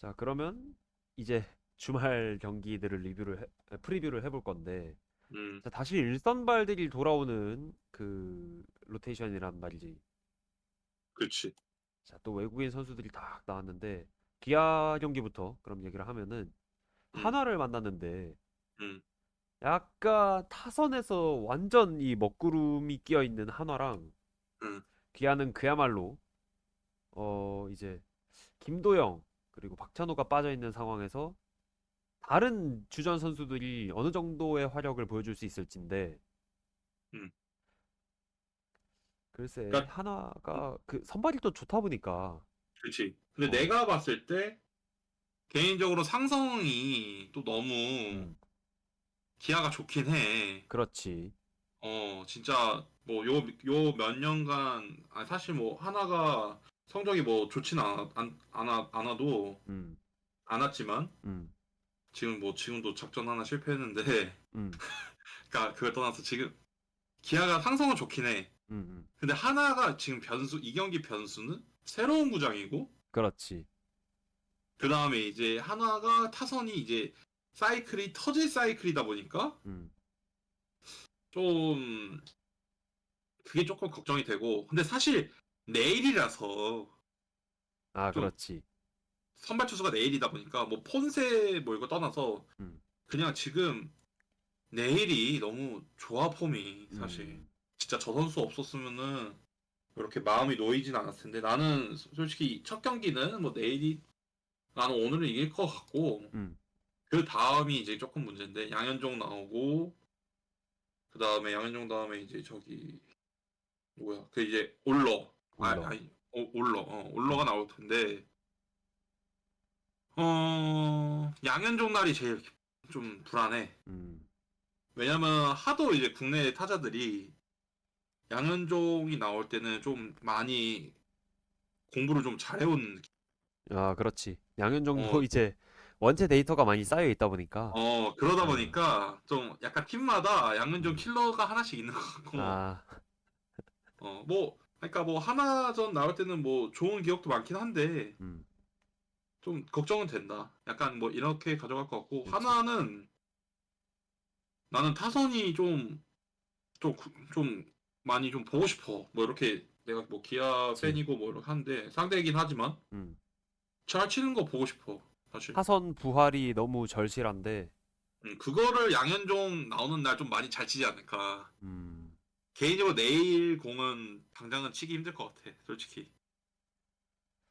자, 그러면 이제 주말 경기들을 리뷰를 해, 아, 프리뷰를 해볼 건데, 음, 자, 다시 일선발들이 돌아오는 그 로테이션이란 말이지. 그렇지. 자, 또 외국인 선수들이 딱 나왔는데, 기아 경기부터 그럼 얘기를 하면은 음, 한화를 만났는데, 음, 약간 타선에서 완전 이 먹구름이 끼어 있는 한화랑 음, 기아는 그야말로 어 이제 김도영 그리고 박찬호가 빠져 있는 상황에서 다른 주전 선수들이 어느 정도의 화력을 보여줄 수 있을진데 음. 글쎄 그러니까 한화가 그 선발이 또 좋다 보니까 그렇지. 근데 어 내가 봤을 때 개인적으로 상성이 또 너무 음, 기아가 좋긴 해. 그렇지 어, 진짜 뭐 요 요 몇 년간 아 사실 뭐 하나가 성적이 뭐 좋진 않아 안, 않아 않아도 음, 않았지만 음, 지금 뭐 지금도 작전 하나 실패했는데 음, 그러니까 그걸 떠나서 지금 기아가 상성은 좋긴 해. 음, 음, 근데 하나가 지금 변수 이 경기 변수는 새로운 구장이고 그렇지. 그 다음에 이제 하나가 타선이 이제 사이클이 터질 사이클이다 보니까 음, 좀 그게 조금 걱정이 되고. 근데 사실 내일이라서. 아 좀 그렇지. 선발 투수가 내일이다 보니까 뭐 폰세 뭐 이거 떠나서 음, 그냥 지금 내일이 너무 좋아 폼이 사실. 음, 진짜 저 선수 없었으면은 이렇게 마음이 놓이진 않았을 텐데 나는 솔직히 첫 경기는 뭐 내일이 나는 오늘은 이길 것 같고 음, 그 다음이 이제 조금 문제인데 양현종 나오고 그 다음에 양현종 다음에 이제 저기 누구야? 그 이제 올러. 아 올러 아니 오- 올러 어 올러가 음, 나올 텐데. 어 양현종 날이 제일 좀 불안해. 음, 왜냐면 하도 이제 국내 타자들이 양현종이 나올 때는 좀 많이 공부를 좀 잘해온. 아 그렇지. 양현종도 어, 이제 원체 데이터가 많이 쌓여 있다 보니까. 어 그러다 어, 보니까 좀 약간 팀마다 양현종 음, 킬러가 하나씩 있는 것 같고. 아, 어, 뭐, 그러니까 뭐 하나전 나올 때는 뭐 좋은 기억도 많긴 한데 음, 좀 걱정은 된다. 약간 뭐 이렇게 가져갈 것 같고 그렇지. 하나는 나는 타선이 좀, 좀, 구- 좀 많이 좀 보고 싶어. 뭐 이렇게 내가 뭐 기아. 팬이고 뭐 이렇게 하는데 상대이긴 하지만 음. 잘 치는 거 보고 싶어. 사실. 타선 부활이 너무 절실한데, 음, 그거를 양현종 나오는 날 좀 많이 잘 치지 않을까. 음, 개인적으로 내일 공은 당장은 치기 힘들 것 같아. 솔직히.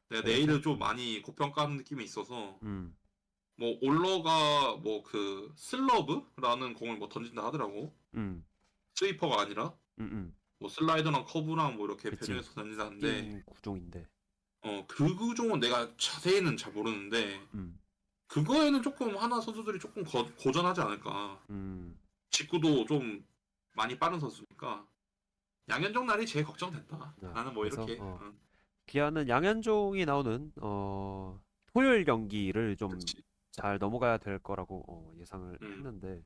내가 그래서, 내일은 좀 음, 많이 고평가하는 느낌이 있어서. 음, 뭐 올러가 뭐 그 슬러브라는 공을 뭐 던진다 하더라고. 음, 스위퍼가 아니라? 음, 음, 뭐 슬라이더랑 커브랑 뭐 이렇게 그치. 변형해서 던진다는데. 띵 구종인데, 어 그 구종은 내가 자세히는 잘 모르는데. 음, 그거에는 조금 하나 선수들이 조금 거- 고전하지 않을까. 음, 직구도 좀 많이 빠른 선수니까 양현종 날이 제일 걱정된다. 아, 나는 뭐 그래서, 이렇게 어, 응, 기아는 양현종이 나오는, 어, 토요일 경기를 좀 그치. 잘 넘어가야 될 거라고, 어, 예상을 음, 했는데,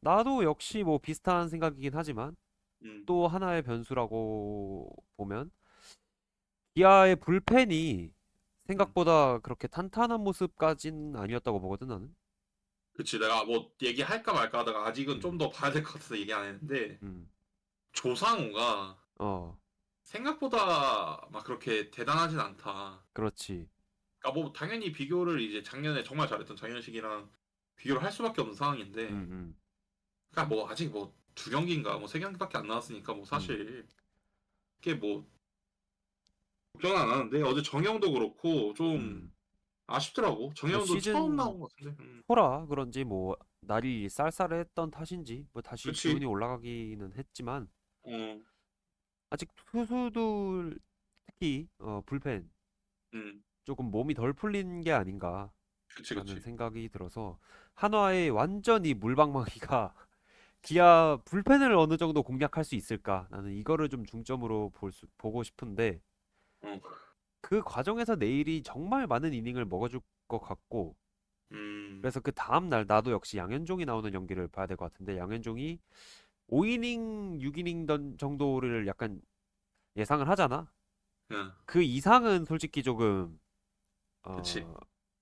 나도 역시 뭐 비슷한 생각이긴 하지만, 음, 또 하나의 변수라고 보면, 기아의 불펜이 음. 생각보다 그렇게 탄탄한 모습까진 아니었다고 보거든 나는. 그치 내가 뭐 얘기할까 말까 하다가 아직은 좀 음, 더 봐야 될 것 같아서 얘기 안 했는데 음, 조상우가 어, 생각보다 막 그렇게 대단하진 않다. 그렇지. 그러니까 뭐 당연히 비교를 이제 작년에 정말 잘했던 장현식이랑 비교를 할 수밖에 없는 음, 상황인데, 음, 그러니까 뭐 아직 뭐 두 경기인가 뭐 세 경기밖에 안 나왔으니까 뭐 음, 사실 이게 뭐 걱정은 안 하는데 어제 정영도 그렇고 좀 음. 아쉽더라고. 뭐 정영도 처음 시즌 나온 것 같은데. 음, 초라 그런지 뭐 날이 쌀쌀했던 탓인지 뭐 다시 기운이 그치. 올라가기는 했지만 어, 아직 투수들 특히 어, 불펜 음, 조금 몸이 덜 풀린 게 아닌가라는 그치 그치. 생각이 들어서 한화의 완전히 물방망이가 기아 불펜을 어느 정도 공략할 수 있을까? 나는 이거를 좀 중점으로 볼 수, 보고 싶은데 어, 그 과정에서 내일이 정말 많은 이닝을 먹어줄 것 같고 음, 그래서 그 다음 날 나도 역시 양현종이 나오는 연기를 봐야 될 것 같은데 양현종이 5이닝, 6이닝 던 정도를 약간 예상을 하잖아. 응, 그 이상은 솔직히 조금 그치.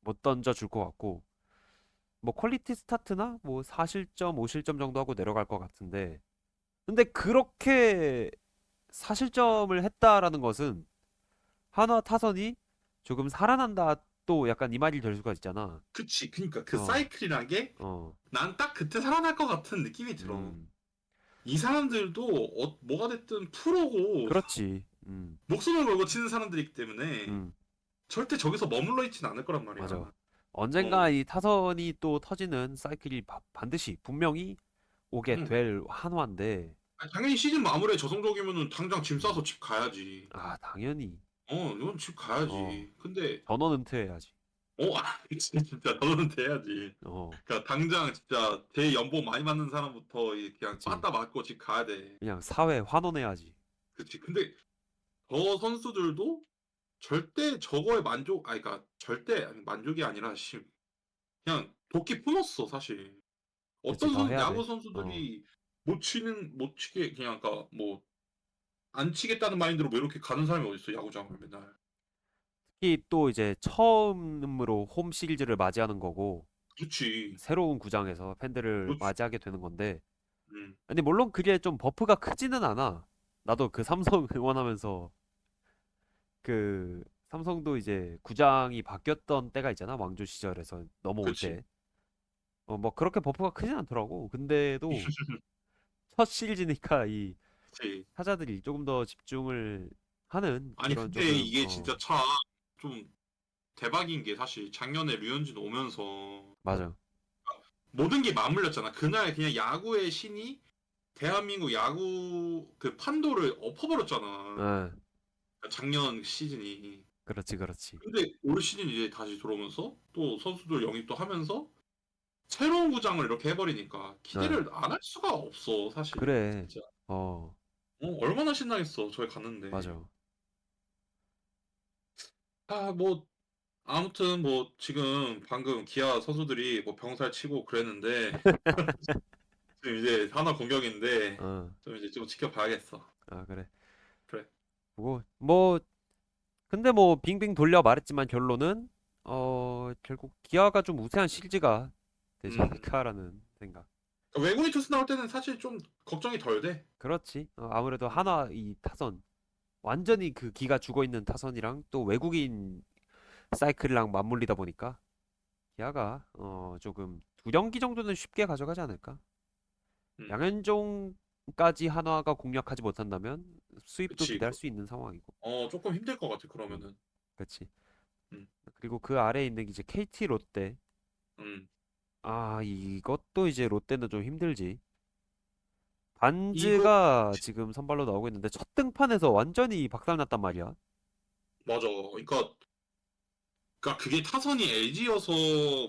어못 던져 줄 것 같고 뭐 퀄리티 스타트나 뭐 4실점, 5실점 정도 하고 내려갈 것 같은데 근데 그렇게 4실점을 했다라는 것은 한화 타선이 조금 살아난다 또 약간 이 말이 될 수가 있잖아. 그치. 그니까 그 어. 사이클이란 게 어. 난딱 그때 살아날 것 같은 느낌이 들어. 음, 이 사람들도 어, 뭐가 됐든 프로고 그렇지. 음, 목숨을 걸고 치는 사람들이기 때문에 음, 절대 저기서 머물러 있진 않을 거란 말이야. 맞아. 언젠가 어. 이 타선이 또 터지는 사이클이 바- 반드시 분명히 오게 응. 될 한화인데 아니, 당연히 시즌 마무리에 저 성적이면은 당장 짐 싸서 집 가야지. 아 당연히 어, 이건 집 가야지. 어. 근데 전원 은퇴해야지. 어, 아, 진짜 너는 돼야지. 어, 그러니까 당장 진짜 제 연봉 많이 받는 사람부터 이 그냥 그치. 빠따 맞고 집 가야 돼. 그냥 사회 환원해야지. 그치. 근데 저 선수들도 절대 저거에 만족, 아니, 그러니까 절대 만족이 아니라 씨, 그냥 도끼 품었어 사실. 어떤 더 선, 해야 야구 돼. 어. 선수들이 못 치는 못 치게 그냥 아까 뭐 안 치겠다는 마인드로 뭐 이렇게 가는 사람이 어딨어 야구장을 맨날. 특히 또 이제 처음으로 홈 시리즈를 맞이하는 거고 그렇지. 새로운 구장에서 팬들을 그렇지. 맞이하게 되는 건데 음. 근데 물론 그게 좀 버프가 크지는 않아. 나도 그 삼성 응원하면서 그 삼성도 이제 구장이 바뀌었던 때가 있잖아. 왕조 시절에서 넘어올 그치. 때. 어, 뭐 그렇게 버프가 크진 않더라고. 근데도 첫 시리즈니까 이 그치. 타자들이 조금 더 집중을 하는 아니 그런 근데 조금 이게 어, 진짜 참 좀 대박인 게 사실 작년에 류현진 오면서 맞아. 모든 게 맞물렸잖아. 그날 그냥 야구의 신이 대한민국 야구 그 판도를 엎어버렸잖아. 예. 작년 시즌이. 그렇지, 그렇지. 근데 올 시즌 이제 다시 들어오면서 또 선수들 영입도 하면서 새로운 구장을 이렇게 해버리니까 기대를 안 할 수가 없어 사실. 네. 그래. 진짜. 어, 어, 얼마나 신나겠어 저기 갔는데. 맞아. 아, 뭐 아무튼 뭐 지금 방금 기아 선수들이 뭐 병살 치고 그랬는데 지금 이제 하나 공격인데 어. 좀 이제 좀 지켜봐야겠어. 아, 그래. 그래. 뭐, 뭐, 근데 뭐, 빙빙 돌려 말했지만 결론은, 어, 결국 기아가 좀 우세한 시리즈가 되지 음. 않을까라는 생각. 외국인 투수 나올 때는 사실 좀 걱정이 덜 돼. 그렇지. 어, 아무래도 하나 이 타선, 완전히 그 기가 죽어 있는 타선이랑 또 외국인 사이클이랑 맞물리다 보니까 기아가, 어, 조금 두 경기 정도는 쉽게 가져가지 않을까. 음. 양현종까지 한화가 공략하지 못한다면 수입도 그치. 기대할 수 있는 상황이고. 어, 조금 힘들 것 같아 그러면은. 그렇지. 음. 그리고 그 아래에 있는 이제 KT 롯데. 음. 아, 이것도 이제 롯데는 좀 힘들지. 반즈가 지금 선발로 나오고 있는데 첫 등판에서 완전히 박살났단 말이야. 맞아. 그러니까 그러니까 그게 타선이 LG여서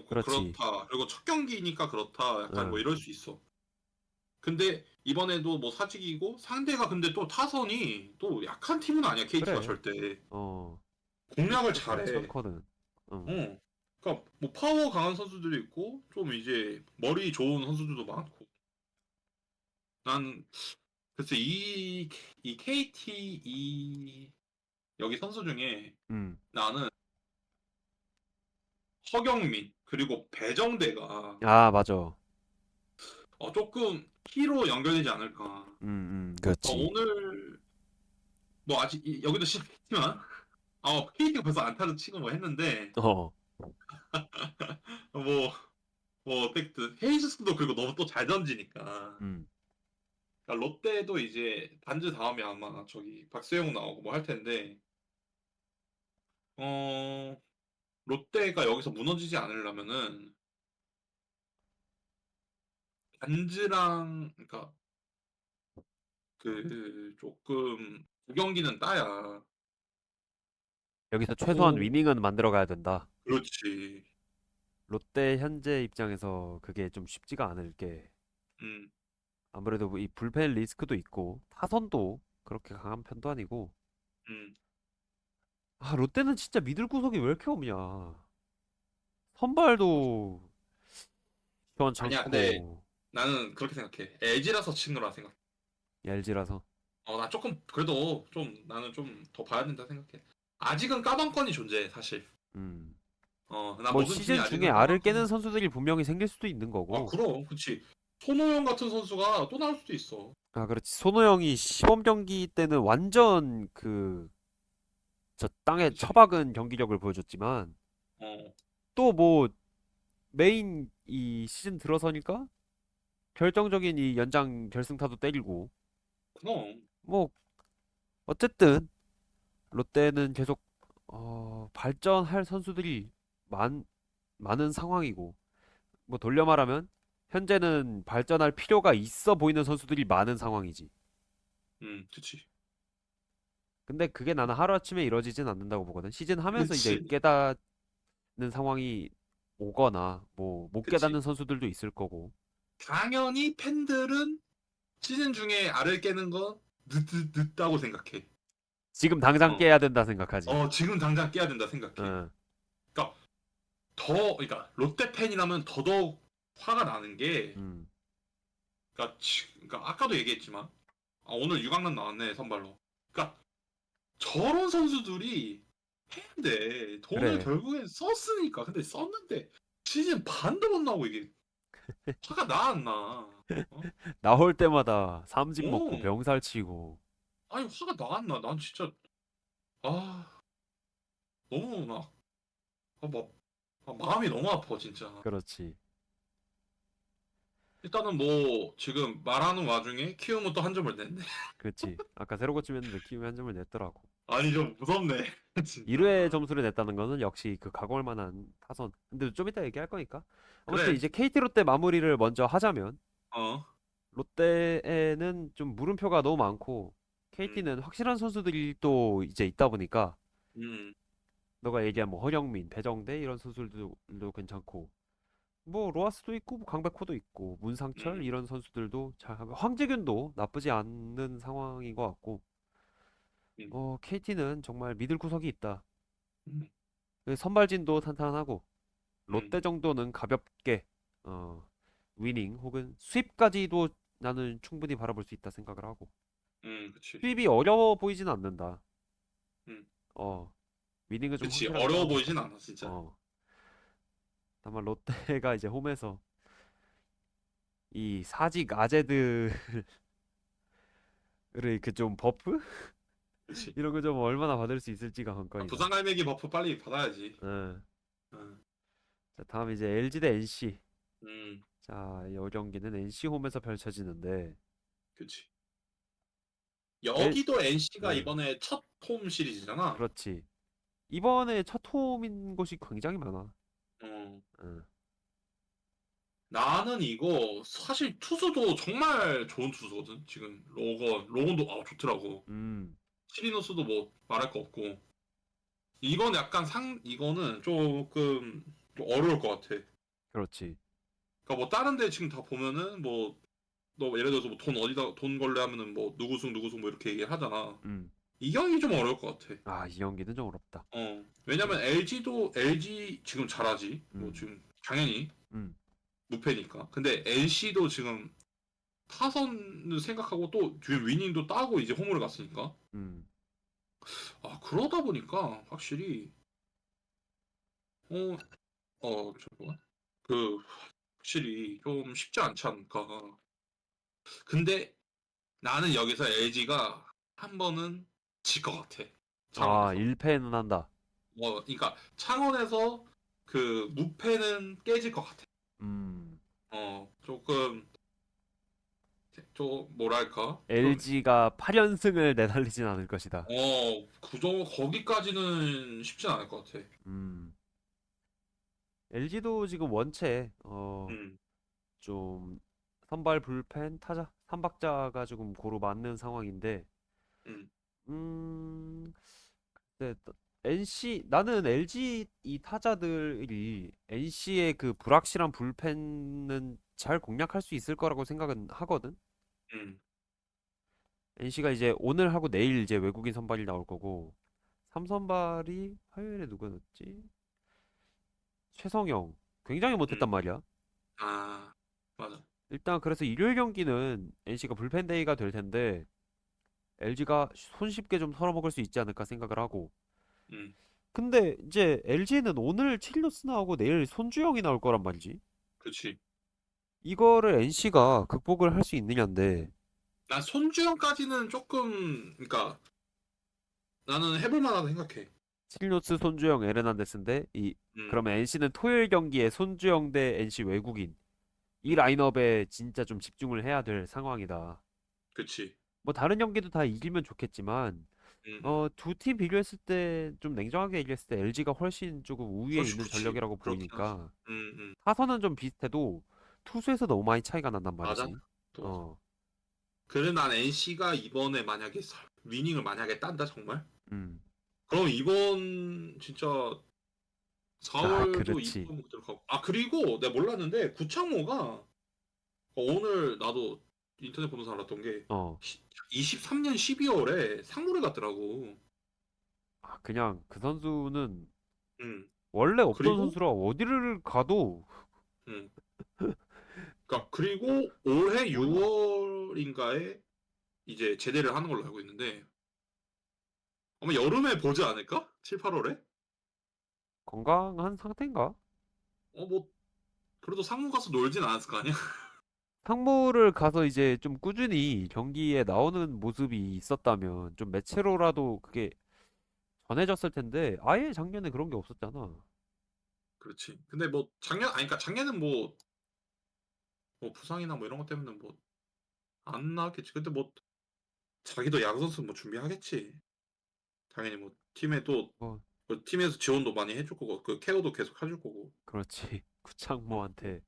그렇지. 그렇다. 그리고 첫 경기니까 그렇다. 약간 응. 뭐 이럴 수 있어. 근데 이번에도 뭐 사직이고 상대가 근데 또 타선이 또 약한 팀은 아니야. KT가 그래. 절대. 어, 공략을 잘해. 괜찮거든. 응. 어. 그러니까 뭐 파워 강한 선수들도 있고 좀 이제 머리 좋은 선수들도 많고. 난 글쎄 이, 이 KT 이 여기 선수 중에 음. 나는 허경민 그리고 배정대가 아, 맞아. 어, 조금 키로 연결되지 않을까. 음, 음, 어, 그렇지. 오늘 뭐 아직 이- 여기도 시작했지만 어 KT가 벌써 안타를 치고 뭐 했는데 어, 뭐 뭐 어쨌든 헤이즈스도 그리고 너무 또 잘 던지니까 음. 그러니까 롯데도 이제 반즈 다음에 아마 저기 박세용 나오고 뭐 할 텐데 어 롯데가 여기서 무너지지 않으려면은 반즈랑 그러니까 그 조금 두 경기는 따야 여기서 최소한 오. 위닝은 만들어 가야 된다. 그렇지. 롯데 현재 입장에서 그게 좀 쉽지가 않을 게 음, 아무래도 이 불펜 리스크도 있고 타선도 그렇게 강한 편도 아니고 음. 아 롯데는 진짜 미들 구석이 왜 이렇게 없냐 선발도 아니야, 시원찮고 근데- 나는 그렇게 생각해. LG라서 친 거라 생각. LG라서 어, 나 조금 그래도 좀 나는 좀 더 봐야 된다 생각해. 아직은 까방권이 존재해 사실. 음 어, 나뭐 모든 시즌 중에 알을 깨는 선수들이 분명히 생길 수도 있는 거고. 아 그럼 그치. 손호영 같은 선수가 또 나올 수도 있어. 아, 그렇지. 손호영이 시범 경기 때는 완전 그, 저 땅에 그치. 처박은 경기력을 보여줬지만, 어. 또 뭐, 메인 이 시즌 들어서니까, 결정적인 이 연장 결승타도 때리고, 그럼. 뭐, 어쨌든, 롯데는 계속, 어, 발전할 선수들이 많, 많은 상황이고, 뭐 돌려 말하면, 현재는 발전할 필요가 있어 보이는 선수들이 많은 상황이지. 음 그치 근데 그게 나는 하루아침에 이루어지진 않는다고 보거든. 시즌 하면서 이제 그치. 깨닫는 상황이 오거나 뭐 못 그치. 깨닫는 선수들도 있을 거고. 당연히 팬들은 시즌 중에 알을 깨는 거 늦, 늦, 늦다고 생각해 지금 당장 어. 깨야 된다 생각하지. 어 지금 당장 깨야 된다 생각해 응, 더 그러니까 롯데 팬이라면 더더욱 화가 나는 게 음, 그러니까, 지- 그러니까 아까도 얘기했지만 아, 오늘 유강난 나왔네 선발로. 그러니까 저런 선수들이 해야 돼. 돈을 그래. 결국엔 썼으니까. 근데 썼는데 시즌 반도 못 나오고 이게 화가 나 안 나? 어? 나올 때마다 삼진 먹고 오. 병살 치고. 아니 화가 나 안 나? 난 진짜 아 너무 막 아, 막 아, 마음이 너무 아파 진짜. 그렇지. 일단은 뭐 지금 말하는 와중에 키움은 또 한 점을 냈네. 그렇지. 아까 새로 고침했는데 키움이 한 점을 냈더라고. 아니 좀 무섭네. 진짜. 1회 점수를 냈다는 거는 역시 그 각오할 만한 타선. 근데 좀 이따 얘기할 거니까. 아무튼 그래. 이제 KT 롯데 마무리를 먼저 하자면 어. 롯데에는 좀 물음표가 너무 많고 KT는 확실한 선수들이 또 이제 있다 보니까 음. 너가 얘기한 뭐 허영민, 배정대 이런 선수들도 괜찮고 뭐 로하스도 있고 뭐 강백호도 있고 문상철 음. 이런 선수들도 잘 황재균도 나쁘지 않는 상황인 것 같고 음. 어 KT는 정말 믿을 구석이 있다. 음. 그 선발진도 탄탄하고 음. 롯데 정도는 가볍게 어 위닝 혹은 수입까지도 나는 충분히 바라볼 수 있다 생각을 하고 음, 그치. 수입이 어려워 보이진 않는다. 음. 어 위닝은 좀 그치. 확실하게 어려워 보이진 않아, 진짜. 어. 다만 롯데가 이제 홈에서 이 사직 아재들을 그좀 버프 그치. 이런 거 좀 얼마나 받을 수 있을지가 아, 관건이다. 부산 갈매기 버프 빨리 받아야지. 예. 어. 자, 다음 이제 LG 대 NC. 음, 자, 이 경기는 NC 홈에서 펼쳐지는데 그치. 여기도 NC가 네. 이번에 첫 홈 시리즈잖아. 그렇지. 이번에 첫 홈인 곳이 굉장히 많아. 어. 예. 나는 이거 사실 투수도 정말 좋은 투수거든. 지금 로건, 로건도 아 좋더라고. 음. 시리노스도 뭐 말할 거 없고. 이건 약간 상 이거는 조금 좀 어려울 것 같아. 그렇지. 그러니까 뭐 다른 데 지금 다 보면은 뭐 너 예를 들어서 뭐 돈 어디다 돈 걸래 하면은 뭐 누구승 누구승 뭐 이렇게 얘기를 하잖아. 음. 이 경기 좀 어려울 것 같아. 아, 이 경기는 좀 어렵다. 어. 왜냐면 LG도 LG 지금 잘하지. 뭐 음. 지금 당연히 음. 무패니까. 근데 NC도 지금 타선을 생각하고 또 뒤에 위닝도 따고 이제 홈으로 갔으니까. 음. 아 그러다 보니까 확실히 어, 어, 잠깐만. 그 확실히 좀 쉽지 않지 않을까. 근데 나는 여기서 LG가 한 번은 질 것 같아. 아, 창원에서. 1패는 한다. 어, 그러니까 창원에서 그 무패는 깨질 것 같아. 음. 어, 조금 좀 뭐랄까? 좀, LG가 8연승을 내달리진 않을 것이다. 어, 그 정도 거기까지는 쉽진 않을 것 같아. 음. LG도 지금 원체 어, 음, 좀 선발 불펜 타자 삼박자가 조금 고루 맞는 상황인데 음, 음. 근데 또 NC 나는 LG 이 타자들이 NC의 그 불확실한 불펜은 잘 공략할 수 있을 거라고 생각은 하거든. 음, NC가 이제 오늘 하고 내일 이제 외국인 선발이 나올 거고 삼선발이 화요일에 누구였지? 최성영 굉장히 못했단 음. 말이야. 아, 맞아. 일단 그래서 일요일 경기는 NC가 불펜 데이가 될 텐데 LG가 손쉽게 좀 털어먹을 수 있지 않을까 생각을 하고 음, 근데 이제 LG는 오늘 칠루스 나오고 내일 손주영이 나올 거란 말이지. 그렇지. 이거를 NC가 극복을 할 수 있느냐인데 난 손주영까지는 조금 그러니까 나는 해볼 만하다 생각해. 칠루스, 손주영, 에르난데스인데 이 음, 그러면 NC는 토요일 경기에 손주영 대 NC 외국인 이 라인업에 진짜 좀 집중을 해야 될 상황이다. 그렇지. 뭐 다른 경기도 다 이기면 좋겠지만 음, 어 두 팀 비교했을 때 좀 냉정하게 얘기했을 때 LG가 훨씬 조금 우위에 그렇지, 있는 그렇지. 전력이라고 그렇긴 보이니까 음, 음. 타선은 좀 비슷해도 투수에서 너무 많이 차이가 난단 맞아. 말이지. 또 어, 그래 난 NC가 이번에 만약에 설- 위닝을 만약에 딴다 정말. 음, 그럼 이번 진짜 4월도 그렇지. 이번 못 들어가고. 아 그리고 내가 몰랐는데 구창모가 어, 오늘 나도 인터넷 보면서 알았던 게 어, 23년 12월에 상무를 갔더라고. 아, 그냥 그 선수는 음, 원래 없던 그리고- 선수라 어디를 가도 음. 그러니까 그리고 올해 6월인가에 이제 제대를 하는 걸로 알고 있는데 아마 여름에 보지 않을까? 7, 8월에? 건강한 상태인가? 어 뭐 그래도 상무 가서 놀진 않았을 거 아니야? 상무를 가서 이제 좀 꾸준히 경기에 나오는 모습이 있었다면 좀 매체로라도 그게 전해졌을 텐데 아예 작년에 그런 게 없었잖아. 그렇지. 근데 뭐 작년 아니 그러니까 작년은 뭐 뭐 부상이나 뭐 이런 것 때문에 뭐 안 나왔겠지. 근데 뭐 자기도 야구 선수 뭐 준비하겠지. 당연히 뭐 팀에 또 뭐. 그 팀에서 지원도 많이 해줄 거고 그 케어도 계속 해줄 거고. 그렇지. 구창모한테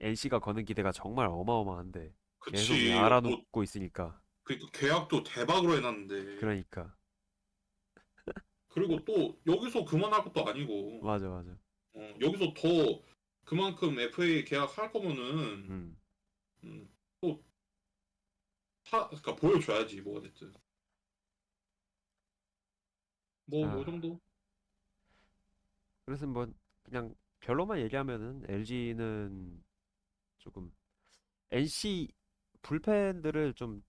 NC가 거는 기대가 정말 어마어마한데 계속 그치. 뭐 알아놓고 있으니까. 그러니까 계약도 대박으로 해놨는데. 그러니까 그리고 또 여기서 그만할 것도 아니고. 맞아 맞아. 어, 여기서 더 그만큼 FA 계약할 거면은 음. 음, 또 타, 그러니까 보여줘야지 뭐가 됐든. 뭐 아. 요 정도? 그래서 뭐 그냥 결론만 얘기하면은 LG는 조금 NC 불펜들을 좀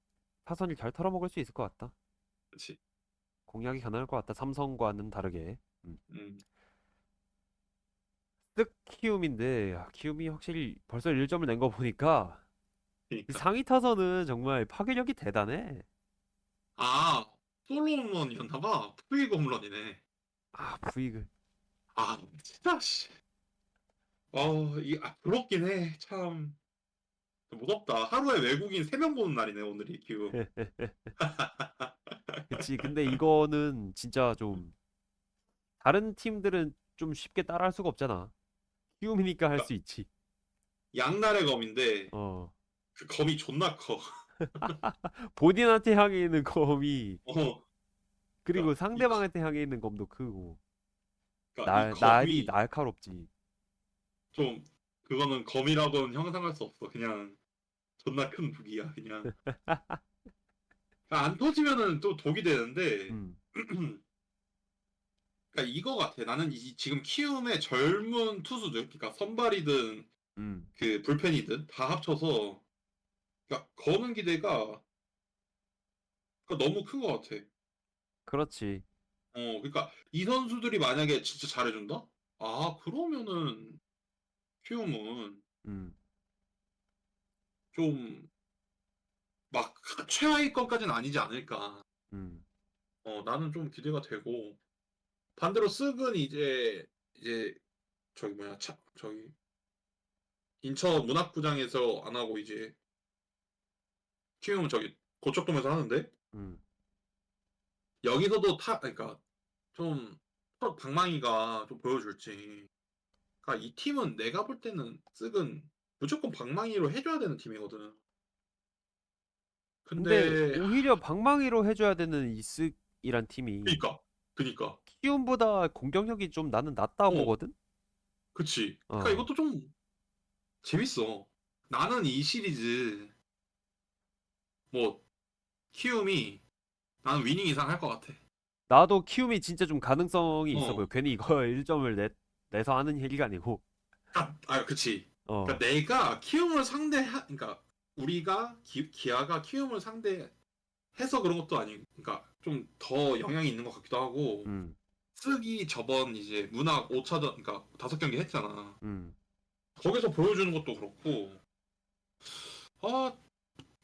타선이 잘 털어먹을 수 있을 것 같다. 그렇지. 공략이 가능할 것 같다. 삼성과는 다르게. 음, 쓱 키움인데 아, 키움이 확실히 벌써 1점을 낸 거 보니까 이 그러니까. 상위 타선은 정말 파괴력이 대단해. 아 솔로 홈런이었나봐. 푸이그 홈런이네. 아 부이그 아 진짜 씨. 어 이 아, 부럽긴 해. 참 무섭다. 하루에 외국인 3명 보는 날이네 오늘이 기후. 그치. 근데 이거는 진짜 좀 다른 팀들은 좀 쉽게 따라할 수가 없잖아. 키움이니까 할 수 있지. 양날의 검인데 어. 그 검이 존나 커. 본인한테 향해 있는 검이 어, 그리고 이 상대방한테 향해 있는 검도 크고 그러니까 날이 날이 검이 날카롭지. 좀 그거는 검이라고는 형상할 수 없어. 그냥 존나 큰 무기야. 그냥 안 터지면은 또 독이 되는데 음. 그러니까 이거 같아. 나는 이 지금 키움의 젊은 투수들, 그러니까 선발이든 음. 그 불펜이든 다 합쳐서 그러니까 거는 기대가 그러니까 너무 큰 것 같아. 그렇지. 어, 그러니까 이 선수들이 만약에 진짜 잘해준다? 아, 그러면은 키움은 음. 좀 막 최하위권까지는 아니지 않을까. 음. 어, 나는 좀 기대가 되고 반대로 쓱은 이제 이제 저기 뭐야 차, 저기 인천 문학구장에서 안 하고 이제 키움은 저기 고척돔에서 하는데 음. 여기서도 타 그러니까 좀 방망이가 좀 보여줄지 그러니까 이 팀은 내가 볼 때는 쓱은 무조건 방망이로 해줘야 되는 팀이거든 근데 근데 오히려 방망이로 해줘야 되는 이쓱이란 팀이 그니까 그니까 키움보다 공격력이 좀 나는 낫다 고 어. 보거든. 그치 그러니까 어. 이것도 좀 재밌어 나는 이 시리즈 뭐 키움이 나는 위닝 이상 할 것 같아 나도 키움이 진짜 좀 가능성이 있어 어. 보여. 괜히 이거 1점을 내, 내서 하는 얘기가 아니고. 아, 아 그치 어. 그러니까 내가 키움을 상대하 그러니까 우리가 기, 기아가 키움을 상대해서 그런 것도 아니고 그러니까 좀 더 영향이 있는 것 같기도 하고 음. 쓰기 저번 이제 문학 5차전 그러니까 다섯 경기 했잖아. 음. 거기서 보여주는 것도 그렇고 아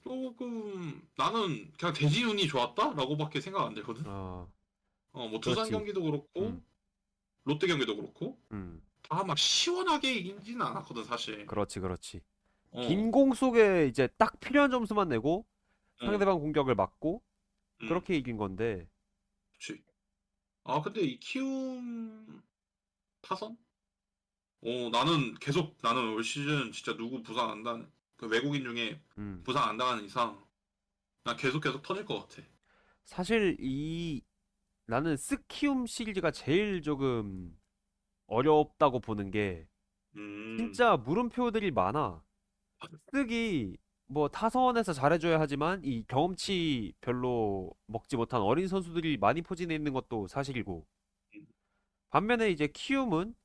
조금 나는 그냥 대지운이 좋았다라고밖에 생각 안 들거든. 어. 어뭐 두산 그렇지. 경기도 그렇고 음. 롯데 경기도 그렇고 음. 다 막 시원하게 이기지는 않았거든 사실. 그렇지, 그렇지. 어, 긴 공 속에 이제 딱 필요한 점수만 내고 어, 상대방 공격을 막고 음, 그렇게 이긴 건데. 그치. 아 근데 이 키움 타선? 어 나는 계속 나는 올 시즌 진짜 누구 부상 안 당한 그 외국인 중에 음. 부상 안 당하는 이상 난 계속 계속 터질 것 같아. 사실 이 나는 스키움 시리즈가 제일 조금 어렵다고 보는 게 음, 진짜 물음표들이 많아. 쓰기 뭐 타선에서 잘해줘야 하지만 이 경험치 별로 먹지 못한 어린 선수들이 많이 포진해 있는 것도 사실이고 음. 반면에 이제 키움은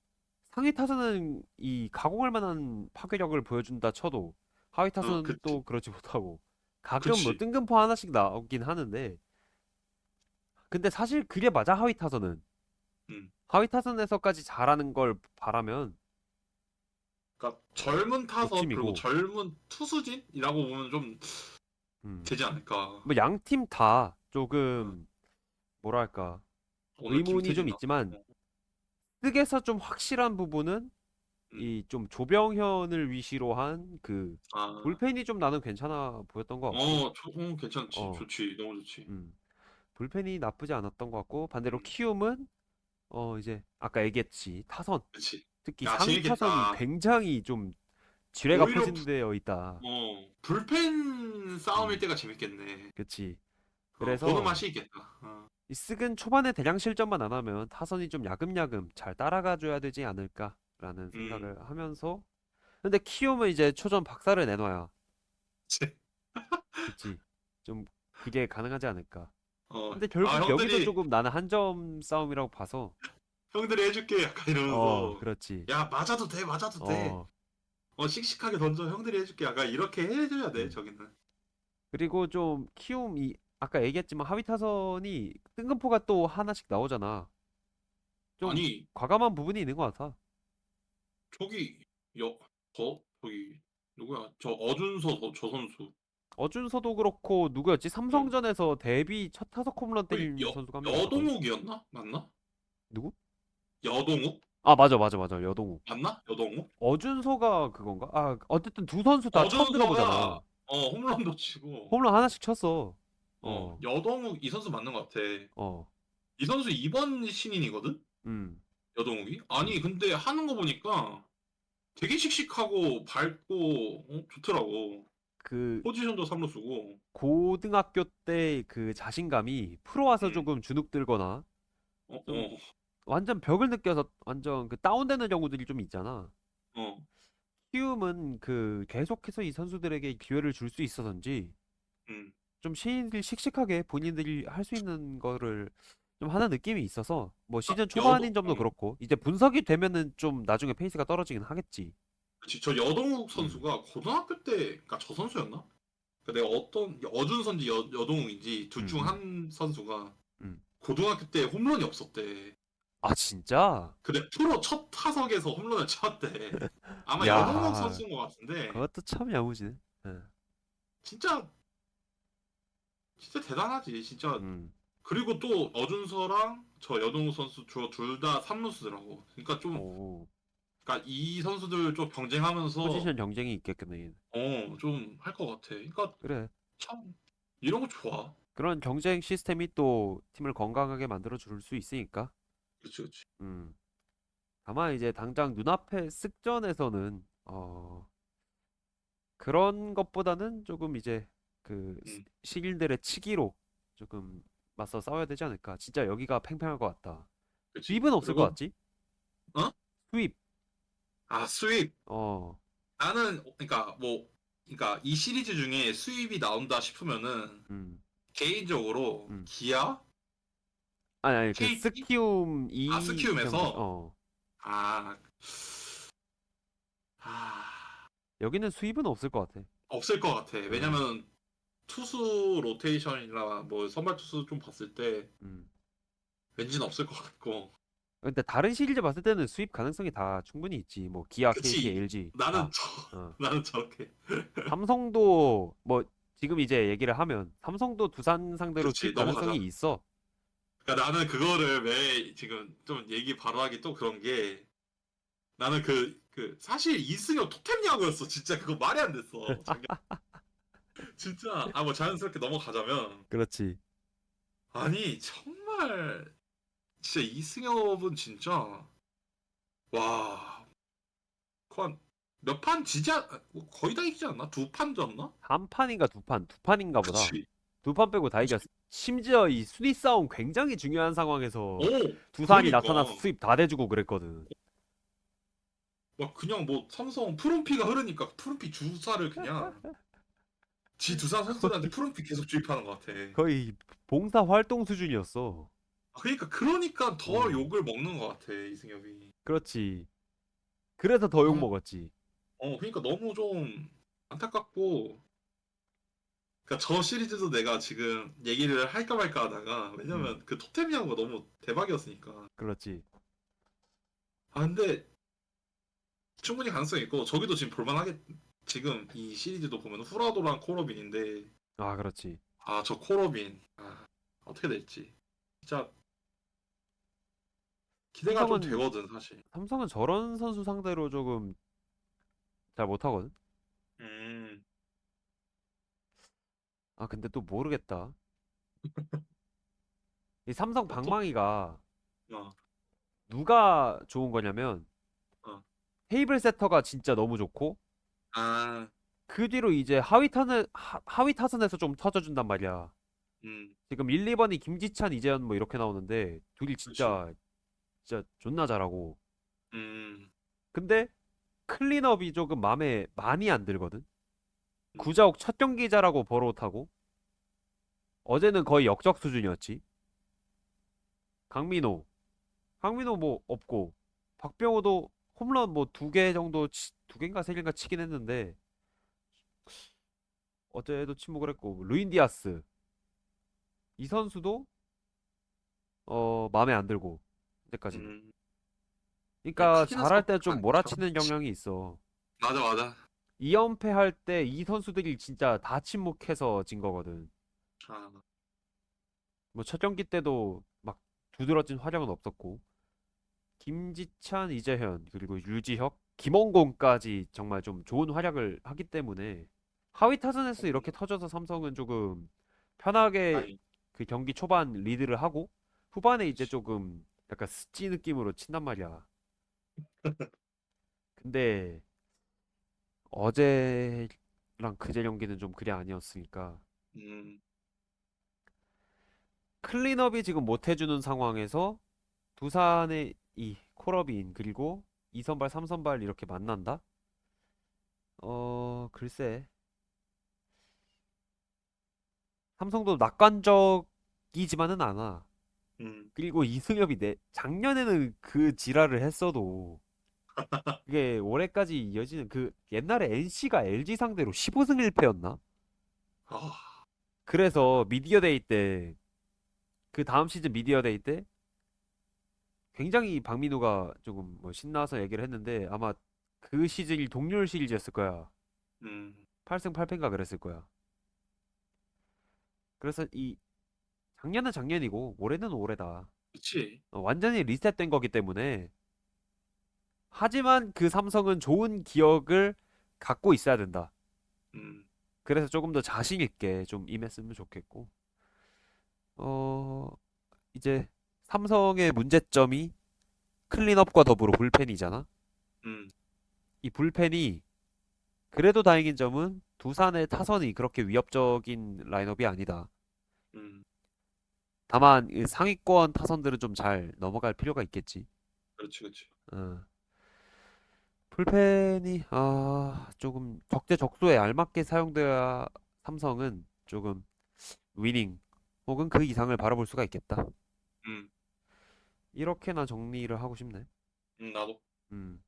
상위 타선은 이 가공할 만한 파괴력을 보여준다 쳐도 하위 타선은 어, 그치. 또 그렇지 못하고 가끔 뭐 그치. 뜬금포 하나씩 나오긴 하는데 근데 사실 그게 맞아 하위 타선은 음. 하위 타선에서까지 잘하는 걸 바라면 그러니까 젊은 타선 욕심이고. 그리고 젊은 투수진이라고 보면 좀 음. 되지 않을까. 뭐 양 팀 다 조금 뭐랄까 오늘 의문이 좀. 있지만 어. 쓱에서 좀 확실한 부분은 음. 이 좀 조병현을 위시로 한 그 아, 불펜이 좀 나는 괜찮아 보였던 것 같고 어, 조, 어, 괜찮지, 어. 좋지, 너무 좋지. 음. 불펜이 나쁘지 않았던 것 같고 반대로 음. 키움은 어 이제 아까 얘기했지 타선 그렇지. 특히 야, 상위 재밌겠다. 타선이 굉장히 좀 지뢰가 오히려 포진되어 있다 어, 불펜 싸움일 음. 때가 재밌겠네. 그치 어, 그래서 보는 맛이 있겠다. 어. 이 쓱은 초반에 대량 실점만 안 하면 타선이 좀 야금야금 잘 따라가 줘야 되지 않을까라는 음. 생각을 하면서 근데 키움은 이제 초전 박살을 내놔야. 그치 좀 그게 가능하지 않을까 어, 근데 결국 아, 여기도 형들이, 조금 나는 한 점 싸움이라고 봐서. 형들이 해줄게. 약간 이러면서. 어 그렇지. 야 맞아도 돼 맞아도 돼. 어. 어 씩씩하게 던져. 형들이 해줄게. 약간 이렇게 해줘야 돼 음. 저기는. 그리고 좀 키움 이 아까 얘기했지만 하위 타선이 뜬금포가 또 하나씩 나오잖아. 좀 아니. 과감한 부분이 있는 것 같아. 저기 여저 저기 누구야? 저 어준서 저, 저 선수 어준서도 그렇고 누구였지 삼성전에서 데뷔 첫 타석 홈런 때린 여, 선수가 한명 있었거든. 여동욱이었나 맞나? 누구? 여동욱 아 맞아 맞아 맞아 여동욱 맞나? 여동욱? 어준서가 그건가? 아 어쨌든 두 선수 다 처음 들어보잖아 어 홈런도 치고 홈런 하나씩 쳤어 어 어, 여동욱 이 선수 맞는 것 같아. 어, 이 선수 이번 신인이거든? 음, 여동욱이? 아니 근데 하는 거 보니까 되게 씩씩하고 밝고 어, 좋더라고. 그 포지션도 삼루 쓰고. 고등학교 때 그 자신감이 프로 와서 음. 조금 주눅 들거나 어, 좀- 어, 완전 벽을 느껴서 완전 그 다운되는 경우들이 좀 있잖아. 어. 키움은 그 계속해서 이 선수들에게 기회를 줄 수 있어서인지 음. 좀 신인들이 씩씩하게 본인들이 할 수 있는 거를 좀 하는 느낌이 있어서 뭐 시즌 초반인 여도- 점도 음. 그렇고 이제 분석이 되면은 좀 나중에 페이스가 떨어지긴 하겠지. 그치, 저 여동욱 음. 선수가 고등학교 때, 그니까 저 선수였나? 그러니까 내가 어떤, 어준 선지 여, 여동욱인지 둘중 음, 음. 한 선수가 음. 고등학교 때 홈런이 없었대. 아 진짜? 근데 프로 첫 타석에서 홈런을 쳤대. 아마 야. 여동욱 선수인 것 같은데, 그것도 참 야무지네. 예. 진짜, 진짜 대단하지, 진짜. 음. 그리고 또 어준서랑 저 여동욱 선수 둘 다 삼루수더라고. 그러니까 좀, 오, 그러니까 이 선수들 좀 경쟁하면서, 포지션 경쟁이 있겠겠네. 어, 좀 할 것 같아. 그러니까 그래. 참, 이런 거 좋아. 그런 경쟁 시스템이 또 팀을 건강하게 만들어 줄 수 있으니까. 그치, 그치. 음. 다만 이제 당장 눈앞의 쓱전에서는 어 그런 것보다는 조금 이제 그 시- 음. 신인들의 치기로 조금 맞서 싸워야 되지 않을까. 진짜 여기가 팽팽할 것 같다. 그치. 수입은 없을 것 그리고- 같지? 어? 수입. 아, 수입. 어. 나는, 그러니까 뭐, 그러니까 이 시리즈 중에 수입이 나온다 싶으면은, 음. 개인적으로, 음. 기아? 아니 아니 그 KT? 스키움 이 아, 스키움에서? 어. 아, 아, 여기는 수입은 없을 것 같아. 없을 것 같아. 음. 왜냐면, 투수 로테이션이나 뭐, 선발 투수 좀 봤을 때, 음. 왠지는 없을 것 같고. 근데 다른 시리즈 봤을 때는 수입 가능성이 다 충분히 있지. 뭐 기아, 그치. KT, LG. 나는 다. 저 어. 나는 저렇게 삼성도 뭐 지금 이제 얘기를 하면 삼성도 두산 상대로 그치, 수입 가능성이 넘어가자. 있어. 그러니까 나는 그거를 왜 지금 좀 얘기 바로 하기 또 그런 게 나는 그, 그 사실 이승엽 토템 야구였어 진짜 그거 말이 안 됐어 자기- 진짜 아 뭐 자연스럽게 넘어가자면 그렇지. 아니 정말 진짜 이승엽은 진짜 와 그한 몇판 지지 않, 뭐 거의 다 이기지 않나? 두 판 졌나? 한 판인가 두 판, 두 판인가 보다. 그치 두 판 빼고 다 이겼어. 심지어 이 순위 싸움 굉장히 중요한 상황에서 오 두산이 그러니까. 나타나서 수입 다 대주고 그랬거든. 막 그냥 뭐 삼성 푸른피가 흐르니까 푸른피 주사를 그냥 지 두산 선수들한테 푸른피 계속 주입하는 것 같아. 거의 봉사 활동 수준이었어. 아, 그러니까 그러니까 더 음. 욕을 먹는 것 같아 이승엽이. 그렇지. 그래서 더 욕 음. 먹었지. 어 그러니까 너무 좀 안타깝고. 그러니까 저 시리즈도 내가 지금 얘기를 할까 말까 하다가 왜냐면 음. 그 토템 야구가 너무 대박이었으니까. 그렇지. 아 근데 충분히 가능성이 있고 저기도 지금 볼만하게 지금 이 시리즈도 보면 후라도랑 코로빈인데 아, 그렇지. 아 저 코로빈 아, 어떻게 될지 진짜 기대가 좀 삼성은- 되거든 사실. 삼성은 저런 선수 상대로 조금 잘 못하거든. 음 아, 근데 또 모르겠다. 이 삼성 또- 방망이가 어. 누가 좋은 거냐면 어. 테이블 세터가 진짜 너무 좋고 아, 그 뒤로 이제 하위 타선 하, 하위 타선에서 좀 터져준단 말이야. 음, 지금 1, 2번이 김지찬, 이재현 뭐 이렇게 나오는데 둘이 진짜 진짜 존나 잘하고. 음, 근데 클린업이 조금 마음에 많이 안 들거든. 음. 구자욱 첫 경기자라고 버릇하고 어제는 거의 역적 수준이었지. 강민호, 강민호 뭐 없고 박병호도 홈런 뭐 두 개 정도 치, 두 개인가 세 개인가 치긴 했는데 어제도 침묵을 했고 루인 디아스 이 선수도 어 마음에 안 들고 이제까지. 음. 그러니까 크기나 잘할 때 성격은 좀안 몰아치는. 경향이 있어. 맞아 맞아. 2연패 할 때 이 선수들이 진짜 다 침묵해서 진 거거든. 아, 뭐 첫 경기 때도 막 두드러진 화력은 없었고 김지찬, 이재현 그리고 유지혁, 김원곤까지 정말 좀 좋은 활약을 하기 때문에 하위 타선에서 이렇게 터져서 삼성은 조금 편하게 아니, 그 경기 초반 리드를 하고 후반에 이제 조금 약간 스치 느낌으로 친단 말이야. 근데 어제랑 그제 경기는 좀 그게 아니었으니까 음, 클린업이 지금 못 해주는 상황에서 두산의 이 콜업인 그리고 2선발, 3선발 이렇게 만난다? 어, 글쎄. 삼성도 낙관적이지만은 않아. 음, 그리고 이승엽이 내 작년에는 그 지랄을 했어도 그게 올해까지 이어지는 그 옛날에 NC가 LG 상대로 15승 1패였나? 아, 그래서 미디어데이 때 그 다음 시즌 미디어데이 때 굉장히 박민우가 조금 뭐 신나서 얘기를 했는데 아마 그 시즌이 동률 시리즈였을 거야. 음, 8승 8패인가 그랬을 거야. 그래서 이 작년은 작년이고 올해는 올해다. 그치. 어, 완전히 리셋된 거기 때문에 하지만 그 삼성은 좋은 기억을 갖고 있어야 된다. 음, 그래서 조금 더 자신 있게 좀 임했으면 좋겠고. 어, 이제 삼성의 문제점이 클린업과 더불어 불펜이잖아. 음, 이 불펜이 그래도 다행인 점은 두산의 타선이 그렇게 위협적인 라인업이 아니다. 음, 다만 이 상위권 타선들은 좀 잘 넘어갈 필요가 있겠지. 그렇지, 그렇지. 어. 풀펜이 아 조금 적재적소에 알맞게 사용돼야 삼성은 조금 위닝 혹은 그 이상을 바라볼 수가 있겠다. 음, 이렇게나 정리를 하고 싶네. 음, 나도. 음.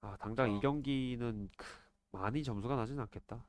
아 당장 이 어. 경기는 크, 많이 점수가 나진 않겠다.